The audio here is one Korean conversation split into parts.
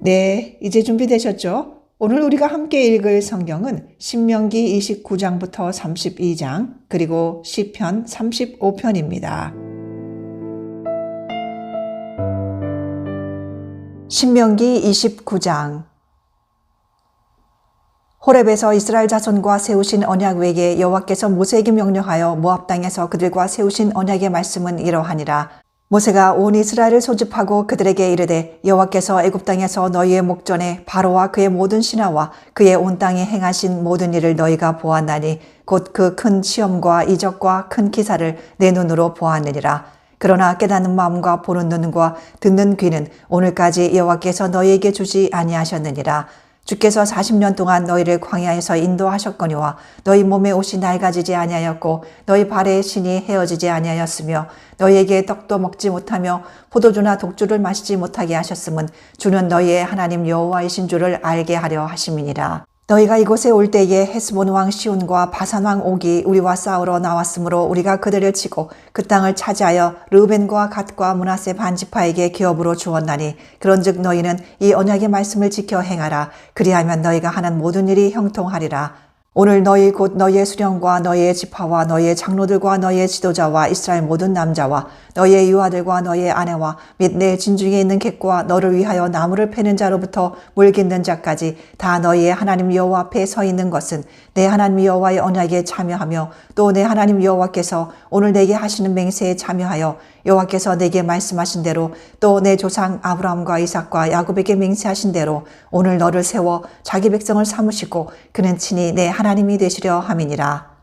네, 이제 준비되셨죠? 오늘 우리가 함께 읽을 성경은 신명기 29장부터 32장, 그리고 시편 35편입니다. 신명기 29장 호렙에서 이스라엘 자손과 세우신 언약 외에 여호와께서 모세에게 명령하여 모압 땅에서 그들과 세우신 언약의 말씀은 이러하니라. 모세가 온 이스라엘을 소집하고 그들에게 이르되 여호와께서 애굽 땅에서 너희의 목전에 바로와 그의 모든 신하와 그의 온 땅에 행하신 모든 일을 너희가 보았나니 곧 그 큰 시험과 이적과 큰 기사를 내 눈으로 보았느니라. 그러나 깨닫는 마음과 보는 눈과 듣는 귀는 오늘까지 여호와께서 너희에게 주지 아니하셨느니라. 주께서 40년 동안 너희를 광야에서 인도하셨거니와 너희 몸에 옷이 낡아지지 아니하였고 너희 발에 신이 헤어지지 아니하였으며 너희에게 떡도 먹지 못하며 포도주나 독주를 마시지 못하게 하셨음은 주는 너희의 하나님 여호와이신 줄을 알게 하려 하심이니라. 너희가 이곳에 올 때에 헤스본 왕 시온과 바산 왕 옥이 우리와 싸우러 나왔으므로 우리가 그들을 치고 그 땅을 차지하여 르벤과 갓과 문하세 반지파에게 기업으로 주었나니 그런즉 너희는 이 언약의 말씀을 지켜 행하라. 그리하면 너희가 하는 모든 일이 형통하리라 오늘 너희 곧 너희의 수령과 너희의 지파와 너희의 장로들과 너희의 지도자와 이스라엘 모든 남자와 너희의 유아들과 너희의 아내와 및 내 진중에 있는 객과 너를 위하여 나무를 패는 자로부터 물 깃는 자까지 다 너희의 하나님 여호와 앞에 서 있는 것은 내 하나님 여호와의 언약에 참여하며 또 내 하나님 여호와께서 오늘 내게 하시는 맹세에 참여하여 여호와께서 내게 말씀하신 대로 또 내 조상 아브라함과 이삭과 야곱에게 맹세하신 대로 오늘 너를 세워 자기 백성을 삼으시고 그는 친히 내 하나님이 되시려 함이니라.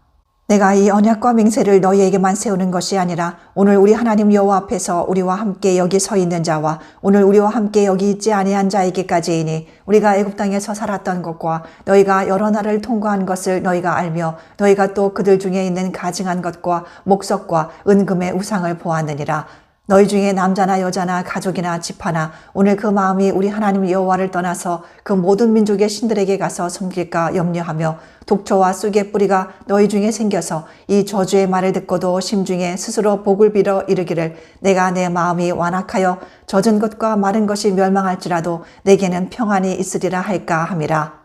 내가 이 언약과 맹세를 너희에게만 세우는 것이 아니라 오늘 우리 하나님 여호와 앞에서 우리와 함께 여기 서 있는 자와 오늘 우리와 함께 여기 있지 아니한 자에게까지이니 우리가 애굽 땅에서 살았던 것과 너희가 여러 날을 통과한 것을 너희가 알며 너희가 또 그들 중에 있는 가증한 것과 목석과 은금의 우상을 보았느니라 너희 중에 남자나 여자나 가족이나 집하나 오늘 그 마음이 우리 하나님 여호와를 떠나서 그 모든 민족의 신들에게 가서 섬길까 염려하며 독초와 쑥의 뿌리가 너희 중에 생겨서 이 저주의 말을 듣고도 심중에 스스로 복을 빌어 이르기를 내가 내 마음이 완악하여 젖은 것과 마른 것이 멸망할지라도 내게는 평안이 있으리라 할까 함이라.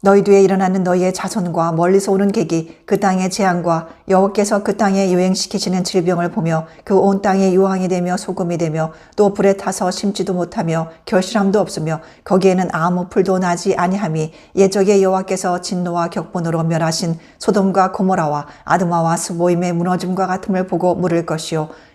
너희 뒤에 일어나는 너희의 자손과 멀리서 오는 객이 그 땅의 재앙과 여호와께서 그 땅에 유행시키시는 질병을 보며 그 온 땅에 유황이 되며 소금이 되며 또 불에 타서 심지도 못하며 결실함도 없으며 거기에는 아무 풀도 나지 아니함이 예적의 여호와께서 진노와 격분으로 멸하신 소돔과 고모라와 아드마와 스보임의 무너짐과 같음을 보고 물을 것이요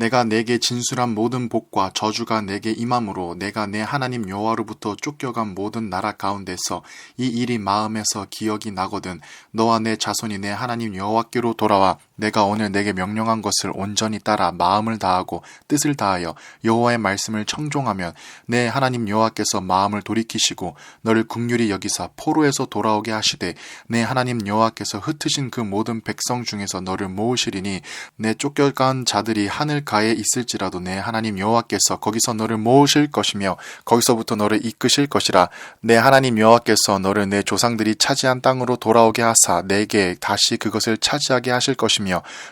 내가 내게 진술한 모든 복과 저주가 내게 임함으로 내가 내 하나님 여호와로부터 쫓겨간 모든 나라 가운데서 이 일이 마음에서 기억이 나거든 너와 내 자손이 내 하나님 여호와께로 돌아와 내가 오늘 내게 명령한 것을 온전히 따라 마음을 다하고 뜻을 다하여 여호와의 말씀을 청종하면 내 하나님 여호와께서 마음을 돌이키시고 너를 국률이 여기사 포로에서 돌아오게 하시되 내 하나님 여호와께서 흩으신 그 모든 백성 중에서 너를 모으시리니 내 쫓겨간 자들이 하늘 가에 있을지라도 내 하나님 여호와께서 거기서 너를 모으실 것이며 거기서부터 너를 이끄실 것이라 내 하나님 여호와께서 너를 내 조상들이 차지한 땅으로 돌아오게 하사 내게 다시 그것을 차지하게 하실 것이며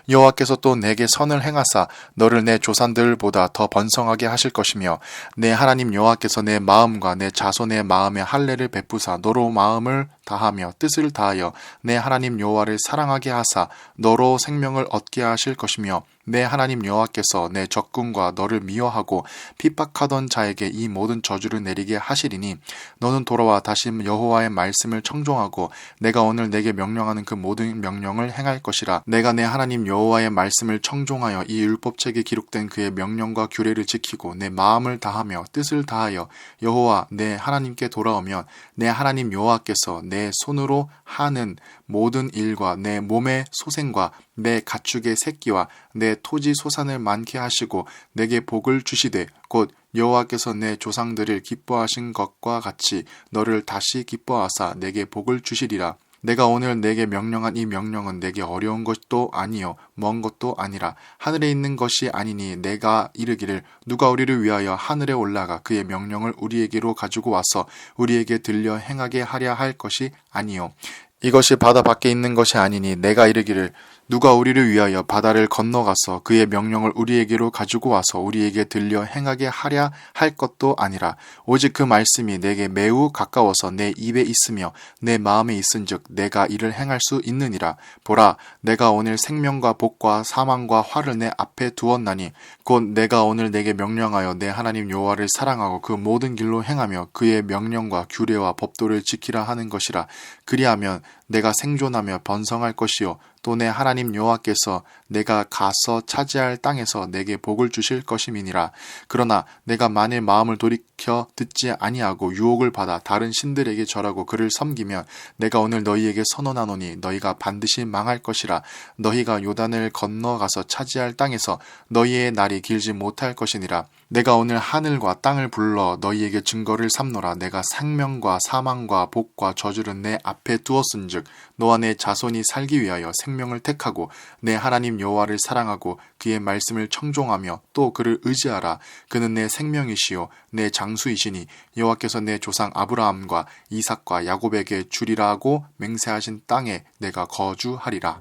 여호와께서 또 내게 선을 행하사 너를 내 조상들보다 더 번성하게 하실 것이며 내 하나님 여호와께서 내 마음과 내 자손의 마음에 할례를 베푸사 너로 마음을 다하며 뜻을 다하여 내 하나님 여호와를 사랑하게 하사 너로 생명을 얻게 하실 것이며 내 하나님 여호와께서 내 적군과 너를 미워하고 핍박하던 자에게 이 모든 저주를 내리게 하시리니 너는 돌아와 다시 여호와의 말씀을 청종하고 내가 오늘 내게 명령하는 그 모든 명령을 행할 것이라. 내가 내 하나님 여호와의 말씀을 청종하여 이 율법책에 기록된 그의 명령과 규례를 지키고 내 마음을 다하며 뜻을 다하여 여호와 내 하나님께 돌아오면 내 하나님 여호와께서 내 손으로 하는 모든 일과 내 몸의 소생과 내 가축의 새끼와 내 토지 소산을 많게 하시고 내게 복을 주시되 곧 여호와께서 내 조상들을 기뻐하신 것과 같이 너를 다시 기뻐하사 내게 복을 주시리라. 내가 오늘 내게 명령한 이 명령은 내게 어려운 것도 아니요 먼 것도 아니라 하늘에 있는 것이 아니니 내가 이르기를 누가 우리를 위하여 하늘에 올라가 그의 명령을 우리에게로 가지고 와서 우리에게 들려 행하게 하려 할 것이 아니요 이것이 바다 밖에 있는 것이 아니니 내가 이르기를 누가 우리를 위하여 바다를 건너가서 그의 명령을 우리에게로 가지고 와서 우리에게 들려 행하게 하랴 할 것도 아니라 오직 그 말씀이 내게 매우 가까워서 내 입에 있으며 내 마음에 있은즉 내가 이를 행할 수 있느니라. 보라 내가 오늘 생명과 복과 사망과 화를 내 앞에 두었나니 곧 내가 오늘 내게 명령하여 내 하나님 여호와를 사랑하고 그 모든 길로 행하며 그의 명령과 규례와 법도를 지키라 하는 것이라. 그리하면 내가 생존하며 번성할 것이요 또 내 하나님 여호와께서 내가 가서 차지할 땅에서 내게 복을 주실 것임이니라. 그러나 내가 만일 마음을 돌이켜 듣지 아니하고 유혹을 받아 다른 신들에게 절하고 그를 섬기면 내가 오늘 너희에게 선언하노니 너희가 반드시 망할 것이라. 너희가 요단을 건너가서 차지할 땅에서 너희의 날이 길지 못할 것이니라 내가 오늘 하늘과 땅을 불러 너희에게 증거를 삼노라. 내가 생명과 사망과 복과 저주를 내 앞에 두었은즉 너와 내 자손이 살기 위하여 생명을 택하고 내 하나님 여호와를 사랑하고 그의 말씀을 청종하며 또 그를 의지하라. 그는 내 생명이시요 내 장수이시니 여호와께서 내 조상 아브라함과 이삭과 야곱에게 주리라 하고 맹세하신 땅에 내가 거주하리라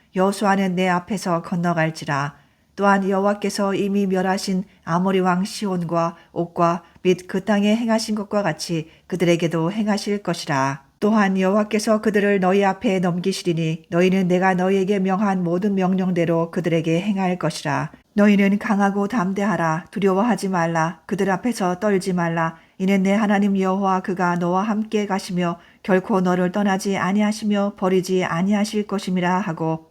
여호수아는 내 앞에서 건너갈지라. 또한 여호와께서 이미 멸하신 아모리 왕 시온과 옥과 및 그 땅에 행하신 것과 같이 그들에게도 행하실 것이라. 또한 여호와께서 그들을 너희 앞에 넘기시리니 너희는 내가 너희에게 명한 모든 명령대로 그들에게 행할 것이라. 너희는 강하고 담대하라. 두려워하지 말라. 그들 앞에서 떨지 말라. 이는 내 하나님 여호와 그가 너와 함께 가시며 결코 너를 떠나지 아니하시며 버리지 아니하실 것임이라 하고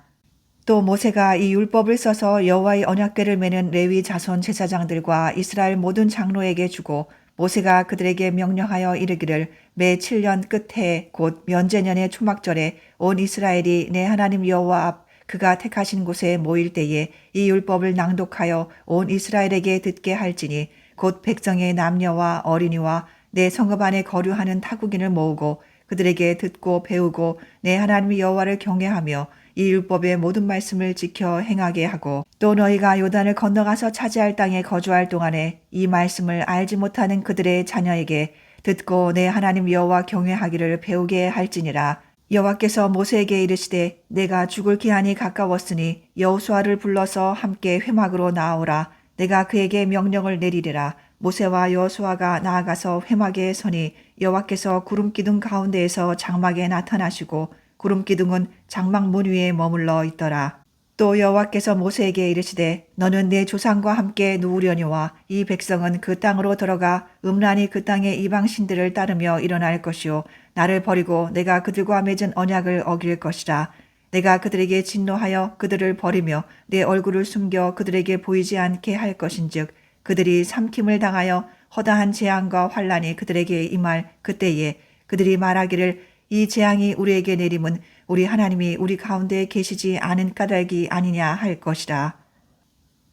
또 모세가 이 율법을 써서 여호와의 언약궤를 매는 레위 자손 제사장들과 이스라엘 모든 장로에게 주고 모세가 그들에게 명령하여 이르기를 매 7년 끝해 곧 면제년의 초막절에 온 이스라엘이 내 하나님 여호와 앞 그가 택하신 곳에 모일 때에 이 율법을 낭독하여 온 이스라엘에게 듣게 할지니 곧 백성의 남녀와 어린이와 내 성읍 안에 거류하는 타국인을 모으고 그들에게 듣고 배우고 내 하나님 여호와를 경외하며 이 율법의 모든 말씀을 지켜 행하게 하고 또 너희가 요단을 건너가서 차지할 땅에 거주할 동안에 이 말씀을 알지 못하는 그들의 자녀에게 듣고 내 하나님 여호와 경외하기를 배우게 할지니라. 여호와께서 모세에게 이르시되 내가 죽을 기한이 가까웠으니 여호수아를 불러서 함께 회막으로 나아오라. 내가 그에게 명령을 내리리라. 모세와 여호수아가 나아가서 회막에 서니 여호와께서 구름 기둥 가운데에서 장막에 나타나시고 구름 기둥은 장막 문 위에 머물러 있더라. 또 여호와께서 모세에게 이르시되 너는 내 조상과 함께 누우려니와 이 백성은 그 땅으로 들어가 음란히 그 땅의 이방 신들을 따르며 일어날 것이요 나를 버리고 내가 그들과 맺은 언약을 어길 것이라. 내가 그들에게 진노하여 그들을 버리며 내 얼굴을 숨겨 그들에게 보이지 않게 할 것인즉 그들이 삼킴을 당하여 허다한 재앙과 환란이 그들에게 임할 그때에 그들이 말하기를 이 재앙이 우리에게 내림은 우리 하나님이 우리 가운데 계시지 않은 까닭이 아니냐 할 것이라.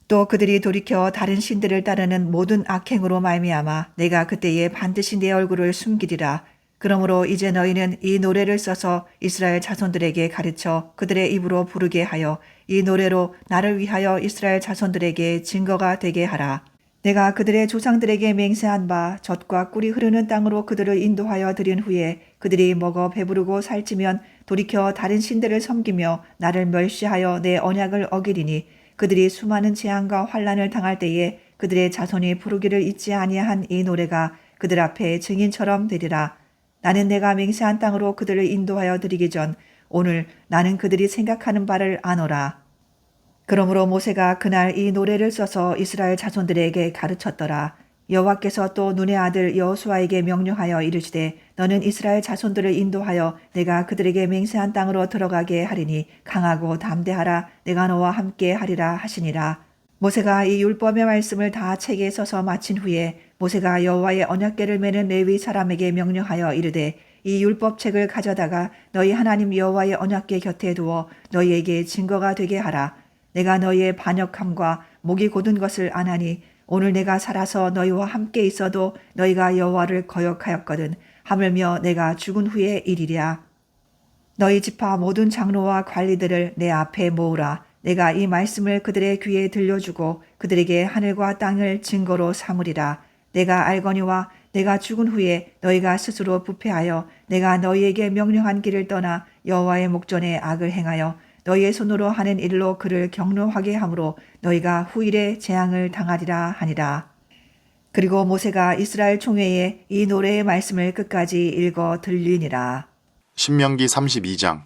또 그들이 돌이켜 다른 신들을 따르는 모든 악행으로 말미암아 내가 그때에 반드시 내 얼굴을 숨기리라. 그러므로 이제 너희는 이 노래를 써서 이스라엘 자손들에게 가르쳐 그들의 입으로 부르게 하여 이 노래로 나를 위하여 이스라엘 자손들에게 증거가 되게 하라. 내가 그들의 조상들에게 맹세한 바 젖과 꿀이 흐르는 땅으로 그들을 인도하여 들인 후에 그들이 먹어 배부르고 살찌면 돌이켜 다른 신들을 섬기며 나를 멸시하여 내 언약을 어기리니 그들이 수많은 재앙과 환란을 당할 때에 그들의 자손이 부르기를 잊지 아니한 이 노래가 그들 앞에 증인처럼 되리라. 나는 내가 맹세한 땅으로 그들을 인도하여 드리기 전 오늘 나는 그들이 생각하는 바를 아노라. 그러므로 모세가 그날 이 노래를 써서 이스라엘 자손들에게 가르쳤더라. 여호와께서 또 눈의 아들 여호수아에게 명령하여 이르시되 너는 이스라엘 자손들을 인도하여 내가 그들에게 맹세한 땅으로 들어가게 하리니 강하고 담대하라 내가 너와 함께 하리라 하시니라. 모세가 이 율법의 말씀을 다 책에 써서 마친 후에 모세가 여호와의 언약궤를 매는 레위 사람에게 명령하여 이르되 이 율법책을 가져다가 너희 하나님 여호와의 언약궤 곁에 두어 너희에게 증거가 되게 하라. 내가 너희의 반역함과 목이 곧은 것을 안하니 오늘 내가 살아서 너희와 함께 있어도 너희가 여호와를 거역하였거든 하물며 내가 죽은 후에 일이랴. 너희 지파 모든 장로와 관리들을 내 앞에 모으라. 내가 이 말씀을 그들의 귀에 들려주고 그들에게 하늘과 땅을 증거로 삼으리라. 내가 알거니와 내가 죽은 후에 너희가 스스로 부패하여 내가 너희에게 명령한 길을 떠나 여호와의 목전에 악을 행하여 너희의 손으로 하는 일로 그를 경노하게 하므로 너희가 후일에 재앙을 당하리라 하니라. 그리고 모세가 이스라엘 총회에 이 노래의 말씀을 끝까지 읽어 들리니라. 신명기 32장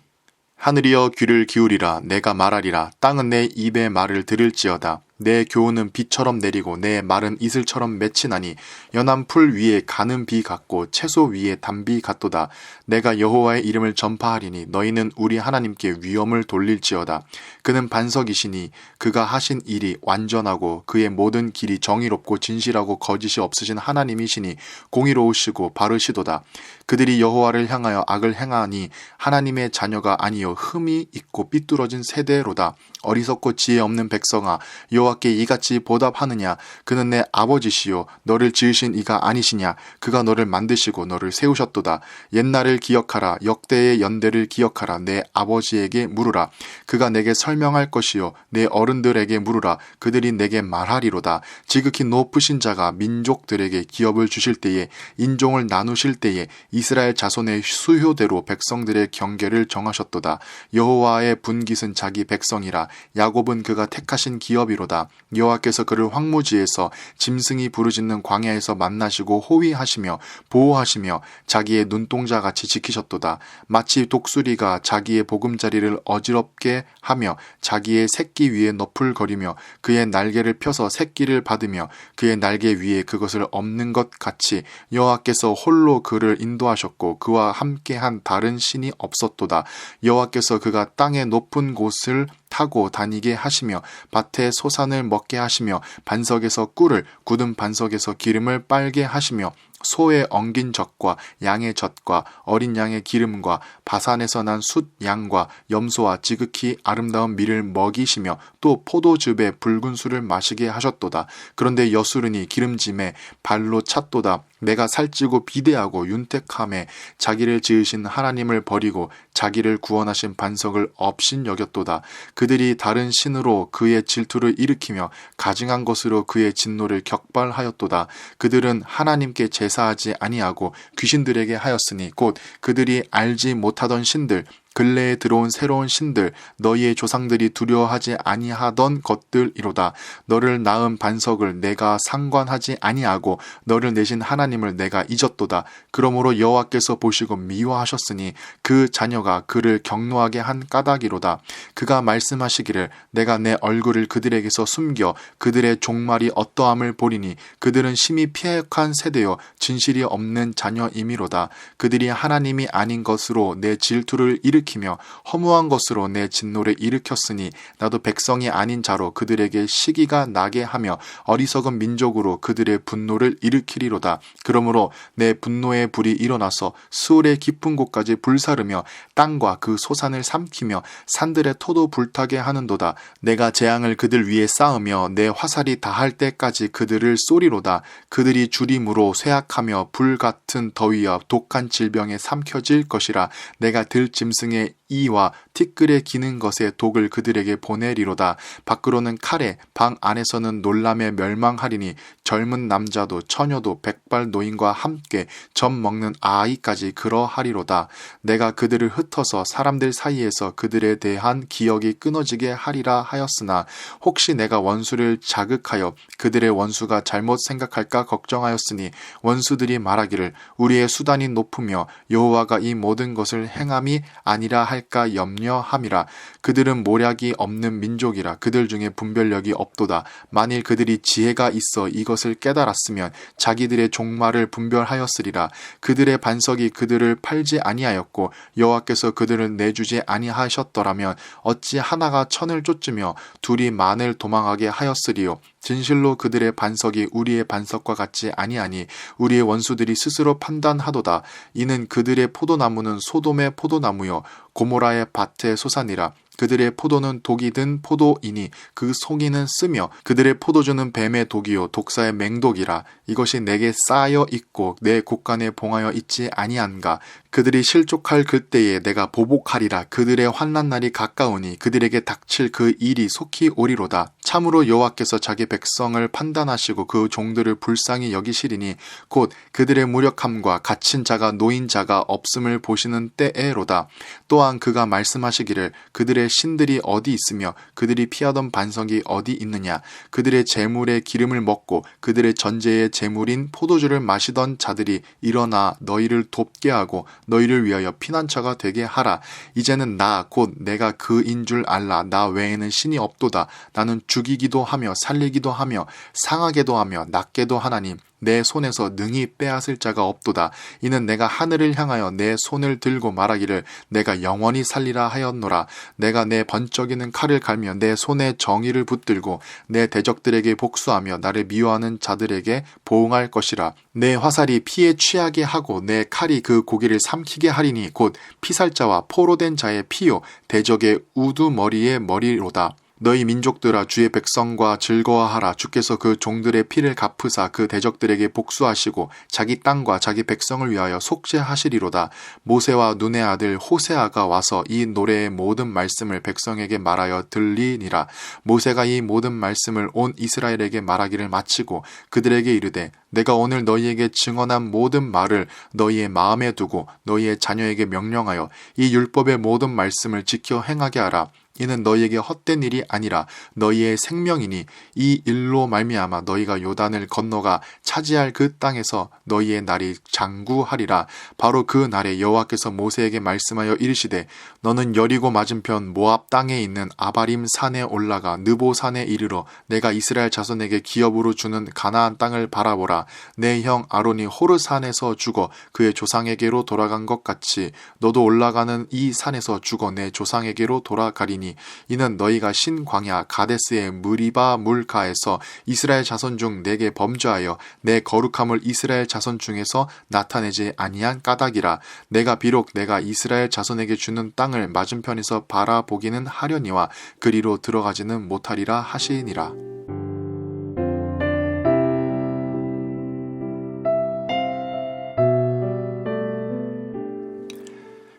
하늘이여 귀를 기울이라 내가 말하리라 땅은 내 입의 말을 들을지어다 내 교훈은 비처럼 내리고 내 말은 이슬처럼 맺히나니 연한 풀 위에 가는 비 같고 채소 위에 단비 같도다. 내가 여호와의 이름을 전파하리니 너희는 우리 하나님께 위엄을 돌릴지어다. 그는 반석이시니 그가 하신 일이 완전하고 그의 모든 길이 정의롭고 진실하고 거짓이 없으신 하나님이시니 공의로우시고 바르시도다 그들이 여호와를 향하여 악을 행하니 하나님의 자녀가 아니요 흠이 있고 삐뚤어진 세대로다. 어리석고 지혜 없는 백성아 여호와께 이같이 보답하느냐? 그는 내 아버지시요 너를 지으신 이가 아니시냐? 그가 너를 만드시고 너를 세우셨도다. 옛날을 기억하라 역대의 연대를 기억하라 내 아버지에게 물으라. 그가 내게 설명할 것이요 내 어른들에게 물으라. 그들이 내게 말하리로다. 지극히 높으신 자가 민족들에게 기업을 주실 때에 인종을 나누실 때에 이스라엘 자손의 수효대로 백성들의 경계를 정하셨도다 여호와의 분깃은 자기 백성이라 야곱은 그가 택하신 기업이로다. 여호와께서 그를 황무지에서 짐승이 부르짖는 광야에서 만나시고 호위하시며 보호하시며 자기의 눈동자 같이 지키셨도다. 마치 독수리가 자기의 보금자리를 어지럽게 하며 자기의 새끼 위에 너풀거리며 그의 날개를 펴서 새끼를 받으며 그의 날개 위에 그것을 없는 것 같이 여호와께서 홀로 그를 인도 하셨고 그와 함께한 다른 신이 없었도다. 여호와께서 그가 땅의 높은 곳을 타고 다니게 하시며 밭에 소산을 먹게 하시며 반석에서 꿀을 굳은 반석에서 기름을 빨게 하시며 소의 엉긴 젖과 양의 젖과 어린 양의 기름과 바산에서 난 숫 양과 염소와 지극히 아름다운 밀을 먹이시며 또 포도즙에 붉은 술을 마시게 하셨도다. 그런데 여수르니 기름짐에 발로 찼도다. 내가 살찌고 비대하고 윤택함에 자기를 지으신 하나님을 버리고 자기를 구원하신 반석을 업신 여겼도다. 그들이 다른 신으로 그의 질투를 일으키며 가증한 것으로 그의 진노를 격발하였도다. 그들은 하나님께 제 사하지 아니하고 귀신들에게 하였으니 곧 그들이 알지 못하던 신들 근래에 들어온 새로운 신들 너희의 조상들이 두려워하지 아니하던 것들이로다. 너를 낳은 반석을 내가 상관하지 아니하고 너를 내신 하나님을 내가 잊었도다. 그러므로 여호와께서 보시고 미워하셨으니 그 자녀가 그를 경노하게 한 까닭이로다. 그가 말씀하시기를 내가 내 얼굴을 그들에게서 숨겨 그들의 종말이 어떠함을 보리니 그들은 심히 피해역한 세대요 진실이 없는 자녀이미로다. 그들이 하나님이 아닌 것으로 내 질투를 일으키 며 허무한 것으로 내 진노를 일으켰으니 나도 백성이 아닌 자로 그들에게 시기가 나게 하며 어리석은 민족으로 그들의 분노를 일으키리로다. 그러므로 내 분노의 불이 일어나서 수월의 깊은 곳까지 불사르며 땅과 그 소산을 삼키며 산들의 토도 불타게 하는도다. 내가 재앙을 그들 위에 쌓으며 내 화살이 다할 때까지 그들을 쏘리로다. 그들이 주림으로 쇠약하며 불 같은 더위와 독한 질병에 삼켜질 것이라 내가 들 짐승 의 이와 티끌에 기는 것의 독을 그들에게 보내리로다. 밖으로는 칼에 방 안에서는 놀람에 멸망하리니 젊은 남자도 처녀도 백발 노인과 함께 젖 먹는 아이까지 그러하리로다. 내가 그들을 흩어서 사람들 사이에서 그들에 대한 기억이 끊어지게 하리라 하였으나 혹시 내가 원수를 자극하여 그들의 원수가 잘못 생각할까 걱정하였으니 원수들이 말하기를 우리의 수단이 높으며 여호와가 이 모든 것을 행함이 아니라 할까 염려함이라. 그들은 모략이 없는 민족이라. 그들 중에 분별력이 없도다. 만일 그들이 지혜가 있어 이것을 깨달았으면 자기들의 종말을 분별하였으리라. 그들의 반석이 그들을 팔지 아니하였고 여호와께서 그들을 내주지 아니하셨더라면 어찌 하나가 천을 쫓으며 둘이 만을 도망하게 하였으리요 진실로 그들의 반석이 우리의 반석과 같지 아니하니 우리의 원수들이 스스로 판단하도다. 이는 그들의 포도나무는 소돔의 포도나무요 고모라의 밭의 소산이라 그들의 포도는 독이 든 포도이니 그 송이는 쓰며 그들의 포도주는 뱀의 독이요 독사의 맹독이라. 이것이 내게 쌓여 있고 내 곳간에 봉하여 있지 아니한가. 그들이 실족할 그때에 내가 보복하리라. 그들의 환난 날이 가까우니 그들에게 닥칠 그 일이 속히 오리로다. 참으로 여호와께서 자기 백성을 판단하시고 그 종들을 불쌍히 여기시리니 곧 그들의 무력함과 갇힌 자가 노인 자가 없음을 보시는 때에로다. 또한 그가 말씀하시기를 그들의 신들이 어디 있으며 그들이 피하던 반석이 어디 있느냐? 그들의 재물의 기름을 먹고 그들의 전제의 재물인 포도주를 마시던 자들이 일어나 너희를 돕게 하고 너희를 위하여 피난처가 되게 하라. 이제는 나 곧 내가 그인 줄 알라. 나 외에는 신이 없도다. 나는 죽이기도 하며 살리기도 하며 상하게도 하며 낫게도 하나님 내 손에서 능히 빼앗을 자가 없도다. 이는 내가 하늘을 향하여 내 손을 들고 말하기를 내가 영원히 살리라 하였노라. 내가 내 번쩍이는 칼을 갈며 내 손에 정의를 붙들고 내 대적들에게 복수하며 나를 미워하는 자들에게 보응할 것이라. 내 화살이 피에 취하게 하고 내 칼이 그 고기를 삼키게 하리니 곧 피살자와 포로된 자의 피요 대적의 우두머리의 머리로다. 너희 민족들아 주의 백성과 즐거워하라. 주께서 그 종들의 피를 갚으사 그 대적들에게 복수하시고 자기 땅과 자기 백성을 위하여 속죄하시리로다. 모세와 눈의 아들 호세아가 와서 이 노래의 모든 말씀을 백성에게 말하여 들리니라. 모세가 이 모든 말씀을 온 이스라엘에게 말하기를 마치고 그들에게 이르되 내가 오늘 너희에게 증언한 모든 말을 너희의 마음에 두고 너희의 자녀에게 명령하여 이 율법의 모든 말씀을 지켜 행하게 하라 이는 너희에게 헛된 일이 아니라 너희의 생명이니 이 일로 말미암아 너희가 요단을 건너가 차지할 그 땅에서 너희의 날이 장구하리라. 바로 그 날에 여호와께서 모세에게 말씀하여 이르시되 너는 여리고 맞은편 모압 땅에 있는 아바림 산에 올라가 느보 산에 이르러 내가 이스라엘 자손에게 기업으로 주는 가나안 땅을 바라보라. 내 형 아론이 호르 산에서 죽어 그의 조상에게로 돌아간 것 같이 너도 올라가는 이 산에서 죽어 내 조상에게로 돌아가리니 것이니 이는 너희가 신광야 가데스의 무리바 물가에서 이스라엘 자손 중 내게 범죄하여 내 거룩함을 이스라엘 자손 중에서 나타내지 아니한 까닭이라. 내가 비록 내가 이스라엘 자손에게 주는 땅을 맞은편에서 바라보기는 하려니와 그리로 들어가지는 못하리라 하시니라.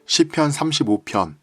시편 35편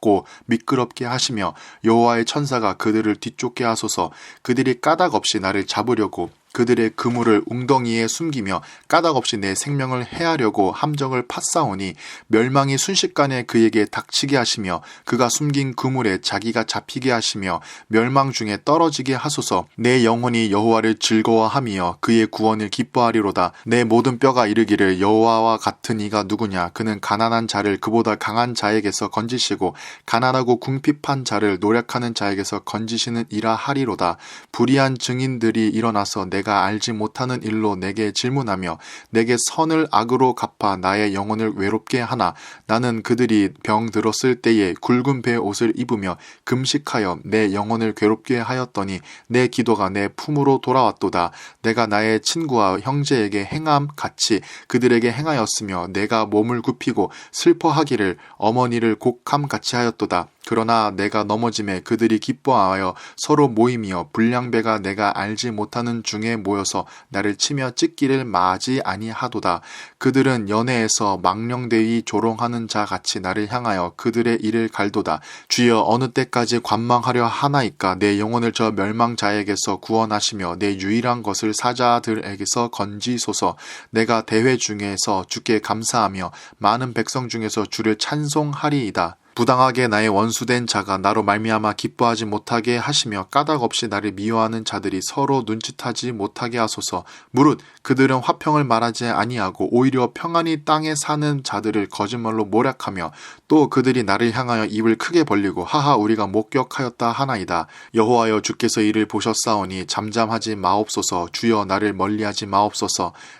고 미끄럽게 하시며 여호와의 천사가 그들을 뒤쫓게 하소서. 그들이 까닭 없이 나를 잡으려고 그들의 그물을 웅덩이에 숨기며 까닭 없이 내 생명을 해하려고 함정을 팠사오니 멸망이 순식간에 그에게 닥치게 하시며 그가 숨긴 그물에 자기가 잡히게 하시며 멸망 중에 떨어지게 하소서. 내 영혼이 여호와를 즐거워하며 그의 구원을 기뻐하리로다. 내 모든 뼈가 이르기를 여호와와 같은 이가 누구냐? 그는 가난한 자를 그보다 강한 자에게서 건지시고 가난하고 궁핍한 자를 노력하는 자에게서 건지시는 이라 하리로다. 불의한 증인들이 일어나서 내가 알지 못하는 일로 내게 질문하며 내게 선을 악으로 갚아 나의 영혼을 외롭게 하나 나는 그들이 병 들었을 때에 굵은 배 옷을 입으며 금식하여 내 영혼을 괴롭게 하였더니 내 기도가 내 품으로 돌아왔도다. 내가 나의 친구와 형제에게 행함 같이 그들에게 행하였으며 내가 몸을 굽히고 슬퍼하기를 어머니를 곡함 같이 하였도다 그러나 내가 넘어짐에 그들이 기뻐하여 서로 모이며 불량배가 내가 알지 못하는 중에 모여서 나를 치며 찢기를 마지 아니하도다. 그들은 연애에서 망령되이 조롱하는 자 같이 나를 향하여 그들의 일을 갈도다. 주여 어느 때까지 관망하려 하나이까 내 영혼을 저 멸망자에게서 구원하시며 내 유일한 것을 사자들에게서 건지소서. 내가 대회 중에서 주께 감사하며 많은 백성 중에서 주를 찬송하리이다. 부당하게 나의 원수된 자가 나로 말미암아 기뻐하지 못하게 하시며 까닭 없이 나를 미워하는 자들이 서로 눈짓하지 못하게 하소서. 무릇 그들은 화평을 말하지 아니하고 오히려 평안히 땅에 사는 자들을 거짓말로 모략하며 또 그들이 나를 향하여 입을 크게 벌리고 하하 우리가 목격하였다 하나이다. 여호와여 주께서 이를 보셨사오니 잠잠하지 마옵소서. 주여 나를 멀리하지 마옵소서.